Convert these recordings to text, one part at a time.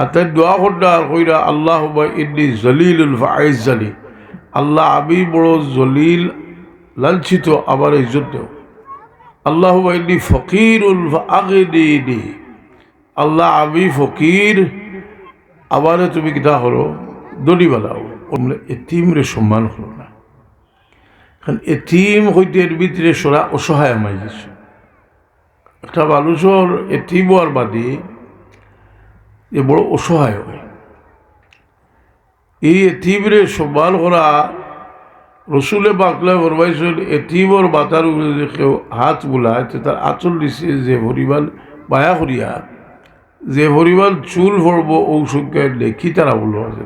আর তাই দোয়া করতে আর কইরা আল্লাহ ইন্নি জলিলুল ফাইজ আল্লাহ, আমি বড় জলিল, লাঞ্ছিত আমার ইজ্জত দেও। আল্লাহ ইন্নি ফকিরুল আগেদি আল্লাহ, আমি ফকির আমারে তুমি কিতা করো দড়ি বালাও বললে এতিমরে সম্মান করো না। কারণ এতিম হইতে এর ভিতরে সরা অসহায় আমায় গেছে একটা মানুষের এতিম হওয়ার বাদে যে বড় অসহায় হয় এই এতিমরে সম্মান করা রসুলে বাকলা ফরমাইছিল এতিমর মাথার উপরে যে কেউ হাত বুলায় তার আচল দিছে যে পরিমাণ মায়া করিয়া, যে পরিমাণ চুল ভরবো ও সংখ্যায় লেখি তারা বলল আছে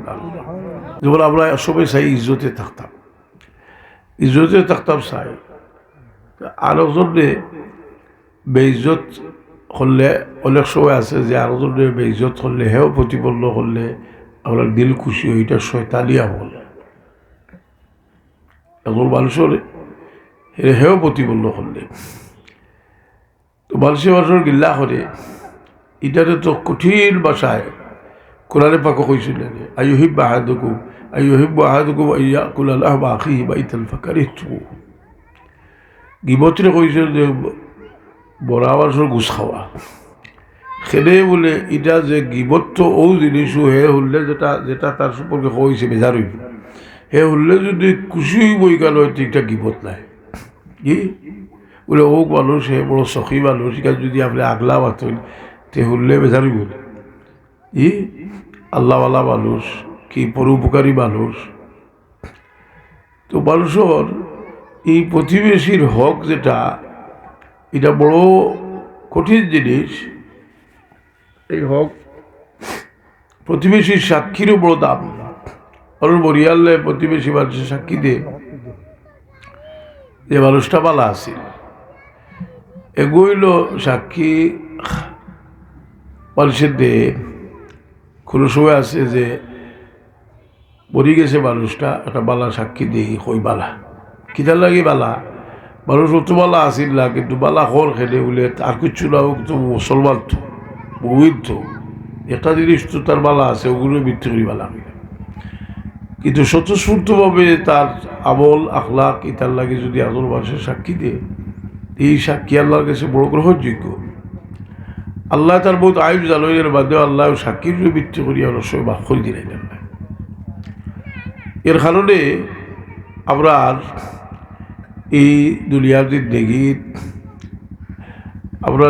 যেমন আমরা সবাই চাই ইজ্জতে থাকতাম ইজ্জতে থাকতাম চাই আরেকজনে বেইজ্জত করলে অনেক সময় আছে যে আরও আরেকজনে বেইজ্জত করলে, হেও প্রতিপন্ন করলে, আমরা দিল খুশি ওইটা শয়তালিয়া বল এখন মানুষের হেও প্রতিপন্ন করলে। তো মানুষের মানুষের গিল্লা করে এটাতে তো কঠিন ভাষায় কোরআনে পাক কইছিল আইহিব আহাদুকুম আইহিব আহাদুকুম আইয়া কুলাল্লাহ বা আখি বাইতাল ফাকারি তু গিবতরে কইছিল যে বড়া মানুষের ঘুষ খাওয়া সেনে বলে এটা যে গিবত তো ও জিনিসও হে হলে যেটা যেটা তার সম্পর্কে কইছে বেজার হইব হে হলে যদি খুশি বই গেল ঠিকটা গিবত নাই। কি? বলে ও মানুষ হে বড় সখী মানুষ যদি আপনি আগলা বাতইল তে হলে বেজারি বলে ই আল্লাহওয়ালা মানুষ কি পরোপকারী মানুষ তো মানুষের এই প্রতিবেশীর হক যেটা এটা বড় কঠিন জিনিস। এই হক, প্রতিবেশীর সাক্ষীরও বড় দাম। কারণ বরিয়ালে প্রতিবেশী মানুষের সাক্ষী দে। যে মানুষটা বালা আছিল এগুইল সাক্ষী মানুষের দে। কোনো সময় আছে যে মরি গেছে মানুষটা, একটা বালা সাক্ষী দিই, কই বালা? কিতার লাগে বালা? মানুষ অত বালা আসিল না, কিন্তু বালা হর খেলে বলে আর কিছু না হোক তো মুসলমান তো বহুদ তো। একটা জিনিস তো তার বালা আছে, ওগুলো মৃত্যু করি বালা কিন্তু স্বতঃস্ফূর্তভাবে তার আমল, আখলাক ইতার লাগে যদি আদর মানুষের সাক্ষী দিয়ে, এই সাক্ষী আল্লাহর কাছে বড় গ্রহণযোগ্য। আল্লাহ তার বহুত আয়ু জালইয়ের বাদেও আল্লাহ সাক্ষীর মৃত্যু করিয়া অবশ্যই বাক করে দিলেন। এর কারণে আমরা এই দুনিয়াদের দেখি আমরা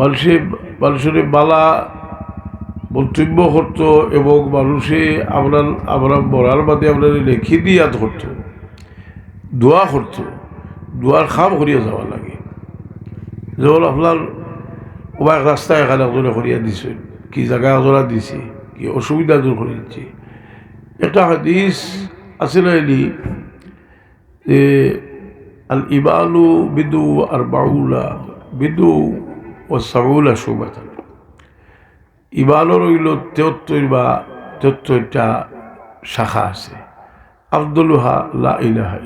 মানুষে, মানুষের বালা মন্তব্য করতো এবং মানুষে আমরা আমরা মরার বাদে আমরা লেখি দিয়া ধরতো, দোয়া করতো, দোয়ার খাম করিয়া যাওয়া লাগে। যেমন আপনার ওবার রাস্তায় এখানে একজনে করিয়া দিছে, কি জায়গা একজনা দিছে, কি অসুবিধা দূর করে দিচ্ছে একটা হাদিস এলি যে আল ইবালু বিদু আর বাউলা বিদু ও সাউলা সুবাতান। ইবালও রইল তেহত্তর বা তেহত্তরটা শাখা আছে। আবদুল্লাহা লা ইলাহা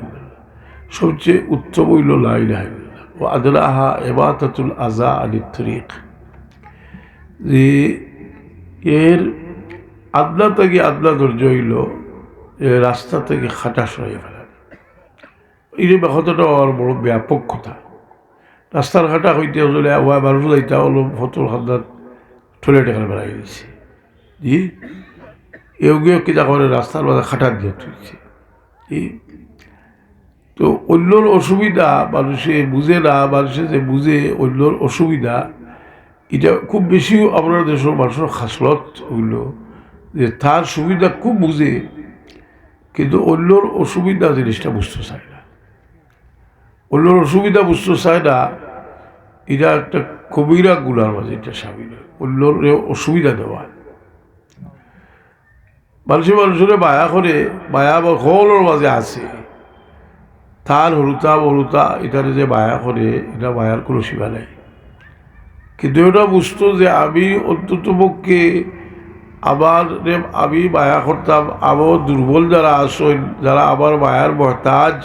সবচেয়ে উত্তম হইল লা ও আদলাহা এবাতাতুল আজা আলী তরিক যে এর আদলা থেকে আদলা ধৈর্য হইল রাস্তা থেকে খাটা ফেলা। এই যে আর বড় ব্যাপক কথা। রাস্তার ঘাটা হইতে হলে ওয়া মানুষ যাইতে হলো ফতর খান্দার টয়লেট এখানে বেড়াই গেছে। জি এগুলো কি যা করে রাস্তার মাঝে খাটা দিয়ে তুলছে এই তো অন্যর অসুবিধা মানুষে বুঝে না মানুষে যে বুঝে অন্যর অসুবিধা এটা খুব বেশি আমরা দেশের মানুষের খাসলত হইল যে তার সুবিধা খুব বুঝে কিন্তু অন্যর অসুবিধা জিনিসটা বুঝতে চায় অন্যর অসুবিধা বুঝতে চায় না। এটা একটা কবিরা গুলার মাঝে এটা সামিল অন্যর অসুবিধা দেওয়া। মানুষের মানুষের মায়া করে, মায়া সকলের মাঝে আছে। তার হরুতা বরুতা এটারে যে মায়া করে, এটা মায়ার কোনো সীমা নেই। কিন্তু এটা বুঝতো যে আমি অন্তত পক্ষে আমার আমি মায়া করতাম, আমার দুর্বল যারা আসেন যারা আমার মায়ার মহতাজ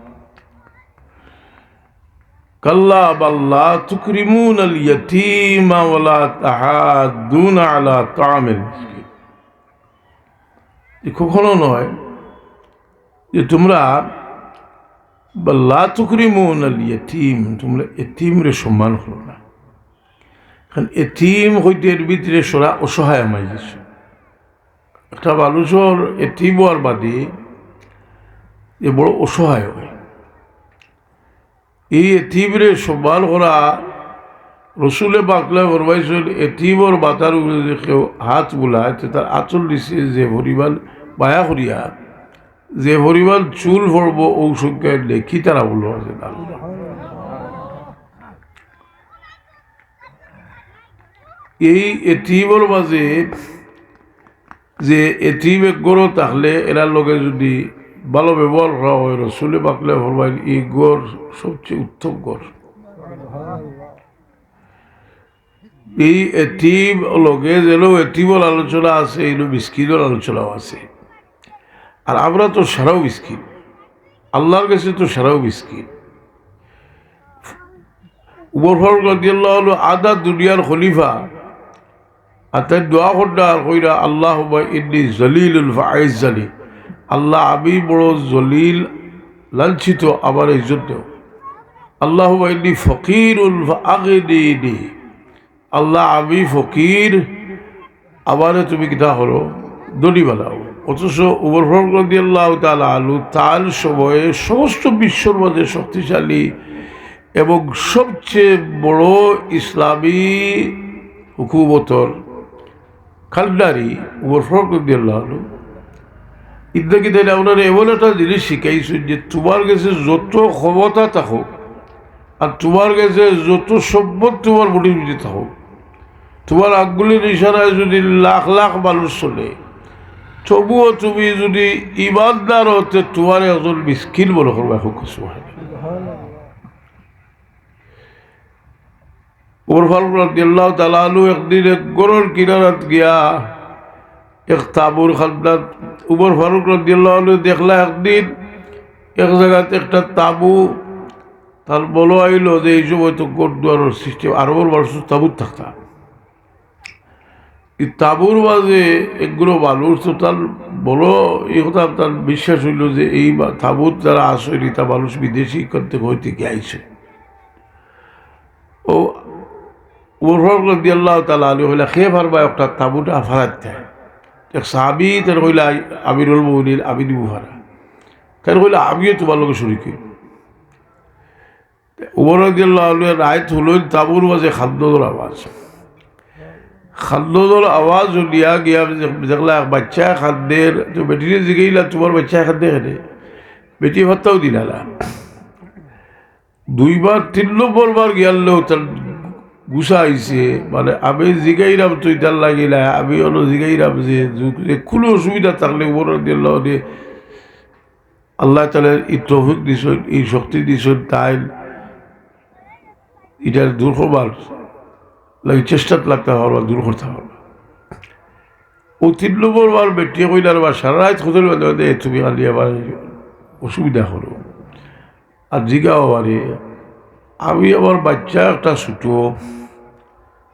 কাল্লা বাল্লা কখনো নয় যে তোমরা বাল্লা সম্মান করো না। কারণ হইতে এর ভিতরে সরা অসহায় আমায় একটা মানুষের এতিম বাদে যে বড় অসহায় হয়। এই এতিমরে সম্মান করা রসুলে বাকলা ফরমাইছিল এতিমর বাতার উপরে যে কেউ হাত বুলায় তার আচল দিছে যে পরিমাণ বায়া করিয়া, যে পরিমাণ চুল ভরব ঔষধকে লেখি তারা বলল আছে এই এটিমর মাঝে যে এটিম এক গড় থাকলে এরার লগে যদি ভালো ব্যবহার করা হয় রসুলে, বাকলে ফরমাইল, এই গড় সবচেয়ে উত্তম গড় এই এটিম লগে যেন এটিমর আলোচনা আছে এইগুলো বিস্কিটের আলোচনাও আছে। আর আমরা তো সারাও বিস্কিট আল্লাহর কাছে তো সারাও বিস্কিট উমর ফারুক আদা দুনিয়ার খলিফা। আর তাই দোয়া করটা আর কইরা আল্লাহ ইন্নি জলিলুল ফাইজালি। আল্লাহ আমি বড় জলিল, লাঞ্ছিত, আমার এই দেও আল্লাহ ইন্নি ফকিরুল আগদিনি আল্লাহ আমি ফকির, আমারে তুমি কিতা হলো দড়ি বানাও অথচ উমর ফারুক আল্লাহ তাআলা আলু তার সময়ে সমস্ত বিশ্বর মধ্যে শক্তিশালী এবং সবচেয়ে বড় ইসলামী হুকুমতর খালদারি উমর ফারুক আল্লাহ আনহু। ইদ্দাকি দিলে আপনারা এমন একটা জিনিস শিখাইছেন যে তোমার কাছে যত ক্ষমতা থাকুক আর তোমার কাছে যত সম্পদ তোমার বডির ভিতরে থাকুক, তোমার আঙ্গুলের ইশারায় যদি লাখ লাখ মানুষ চলে, তবুও তুমি যদি ইমানদার হতে তোমার একজন মিসকিন মনে করবে খুব কিছু হয় ওর ফারুক রাদিয়াল্লাহ তালালু একদিন এক গরুর কিনারাত গিয়া এক তাবুর খান্দাত উমর ফারুক রাদিয়াল্লাহ দেখলা একদিন, এক জায়গাতে একটা তাবু, তার বলো আইল যে এই সময় তো গোট দুয়ারের সিস্টেম আরবর মানুষ তাবুত থাকতাম এই তাবুর মাঝে একগুলো মানুষ তো তার বলো, এই কথা তার বিশ্বাস হইল যে এই তাবুত যারা আসেনি তা মানুষ বিদেশি করতে হইতে গিয়ে আইছে। ও ওরফর দিয়ে আল্লাহ তালা আলী হইলা খেয়ে পারবা একটা তাবুটা ফারাত দেয় এক সাহাবি, তার হইলা আমিরুল মৌলির আমির বুহারা তার হইলা আমিও তোমার লোক শুরু করি উমর দিল্লাহ রায় হলো, তাবুর মাঝে খাদ্যর আওয়াজ। খাদ্যর আওয়াজ উলিয়া গিয়া দেখলা বাচ্চা খাদ্যের তো বেটিরে জিগাইলা, তোমার বাচ্চা খাদ্যে খেলে বেটি ভাতটাও দিলালা। দুইবার, তিন নম্বর বার গিয়ালেও তার গুছা আইছে মানে আমি জিগাইরাম তুই তার লাগিলা আমি হলো জিগাইরাম যে যে কোনো অসুবিধা থাকলে উমর দিল্লাহ আল্লাহ তালের এই তৌফিক দিছ এই শক্তি দিছ তাই এটার দূর করবার লাগে চেষ্টাত লাগতে হবে দূর করতে হবে ও তিন নম্বর বার বেটিয়ে কইলার বা সারা রাত খোঁজের বাদে তুমি খালি আবার অসুবিধা হলো আর জিগাও আরে আমি আমার বাচ্চা একটা ছুটো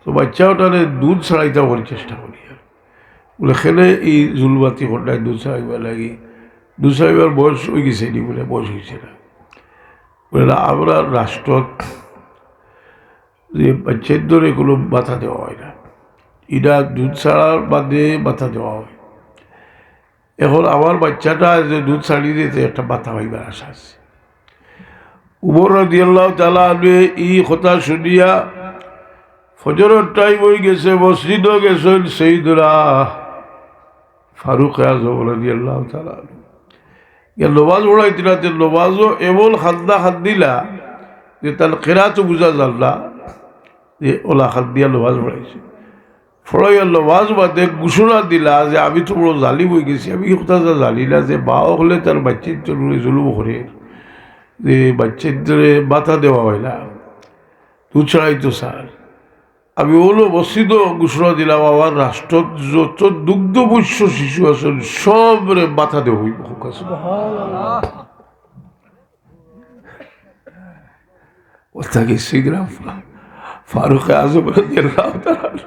তো বাচ্চা ওটারে দুধ ছাড়াইতে করি চেষ্টা করি আর। বলে, খেলে এই জুলবাতি ঘন্টায় দুধ ছাড়াইবার লাগি। দুধ ছাড়াইবার বয়স হয়ে গেছে নি বলে, বয়স হয়েছে না। বলে আমরা রাষ্ট্রত যে বাচ্চার ধরে কোনো বাধা দেওয়া হয় না। এটা দুধ ছাড়ার বাদে বাধা দেওয়া হয়। এখন আমার বাচ্চাটা যে দুধ ছাড়িয়ে দিতে একটা বাধা হইবার আশা আছে। উমর দিয়াল্লাহ তালা ই কথা শুনিয়া ফজরের টাইম হয়ে গেছে, মসজিদও গেছেন সেইদুরা ফারুক আজম দিয়াল্লাহ তালা ইয়া নমাজ পড়াইছিল তে নমাজও এমন খাদ্দা খাদ্দিলা যে তার কেরাতো বুঝা না, যে ওলা হাত দিয়া লোহাজ পড়াইছে। ফড়াইয়া লোহাজ বাদে ঘোষণা দিলা যে আমি তো বড় জালি বই গেছি, আমি কথা জানিলা যে বাও হলে তার বাচ্চার জন্য জুলুম করে, যে বাচ্চাদের বাধা দেওয়া হয় না। তু ছাড়াই তো স্যার। আমি ওলো বস্তিত ঘোষণা দিলাম, আমার রাষ্ট্র যত দুগ্ধ বৈশ্য শিশু আছেন, সবরে মাথা দেব হইব। ওটাকে শিগ্রাম ফারুক আজম রাও তাআলা